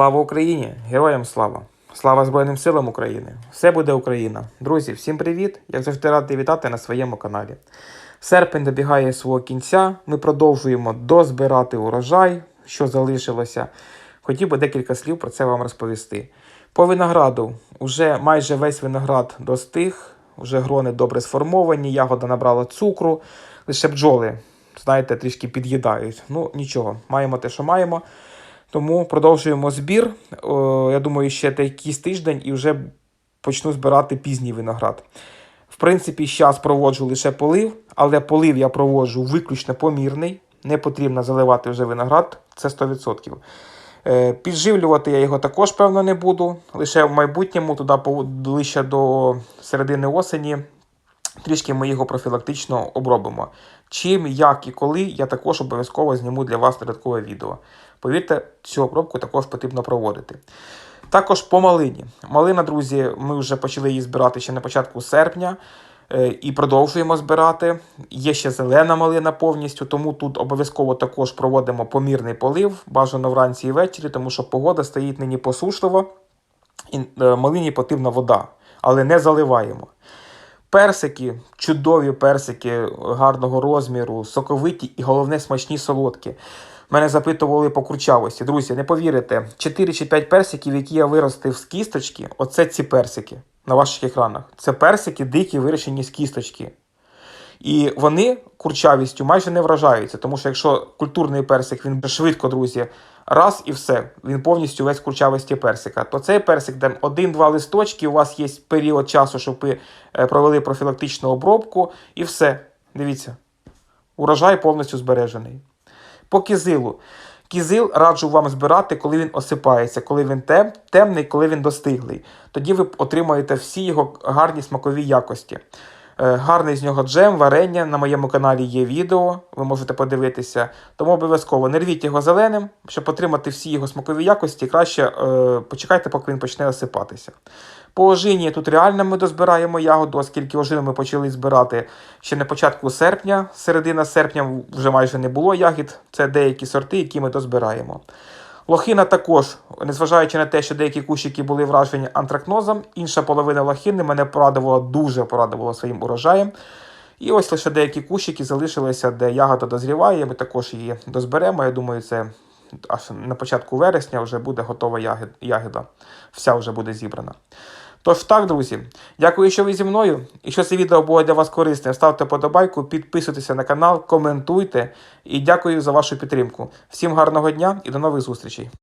Слава Україні! Героям слава! Слава Збройним силам України! Все буде Україна! Друзі, всім привіт! Як завжди радий вітати на своєму каналі. Серпень добігає свого кінця. Ми продовжуємо дозбирати урожай, що залишилося. Хотів би декілька слів про це вам розповісти. По винограду вже майже весь виноград достиг, вже грони добре сформовані, ягода набрала цукру, лише бджоли, знаєте, трішки під'їдають. Ну нічого, маємо те, що маємо. Тому продовжуємо збір. Я думаю, ще якийсь тиждень і вже почну збирати пізній виноград. В принципі, зараз проводжу лише полив, але полив я проводжу виключно помірний. Не потрібно заливати вже виноград, це 100%. Е, Підживлювати я його також, певно, не буду. Лише в майбутньому, туди ближче до середини осені, трішки ми його профілактично обробимо. Чим, як і коли, я також обов'язково зніму для вас додаткове відео. Повірте, цю обробку також потрібно проводити. Також по малині. Малина, друзі, ми вже почали її збирати ще на початку серпня е, і продовжуємо збирати. Є ще зелена малина повністю, тому тут обов'язково також проводимо помірний полив, бажано вранці і ввечері, тому що погода стоїть нині посушливо, і е, малині потрібна вода, але не заливаємо. Персики, чудові персики гарного розміру, соковиті і головне смачні солодкі. Мене запитували по курчавості. Друзі, не повірите, 4 чи 5 персиків, які я виростив з кісточки, оце ці персики на ваших екранах. Це персики дикі, вирощені з кісточки. І вони курчавістю майже не вражаються, тому що якщо культурний персик, він швидко, друзі, раз і все, він повністю весь курчавості персика. То цей персик, де один-два листочки, у вас є період часу, щоб ви е, провели профілактичну обробку, і все. Дивіться, урожай повністю збережений. По кизилу. Кізил раджу вам збирати, коли він осипається, коли він тем, темний, коли він достиглий. Тоді ви отримаєте всі його гарні смакові якості. Е, Гарний з нього джем, варення. На моєму каналі є відео, ви можете подивитися. Тому обов'язково не рвіть його зеленим, щоб отримати всі його смакові якості. Краще е, почекайте, поки він почне осипатися. По ожині тут реально ми дозбираємо ягоду, оскільки ожину ми почали збирати ще на початку серпня, середина серпня вже майже не було ягід. Це деякі сорти, які ми дозбираємо. Лохина також, незважаючи на те, що деякі кущики були вражені антракнозом, інша половина лохини мене порадувала, дуже порадувала своїм урожаєм. І ось лише деякі кущики залишилися, де ягода дозріває. Ми також її дозберемо. Я думаю, це аж на початку вересня вже буде готова ягода. Вся вже буде зібрана. Тож так, друзі, дякую, що ви зі мною. І що це відео було для вас корисним, ставте подобайку, підписуйтеся на канал, коментуйте і дякую за вашу підтримку. Всім гарного дня і до нових зустрічей!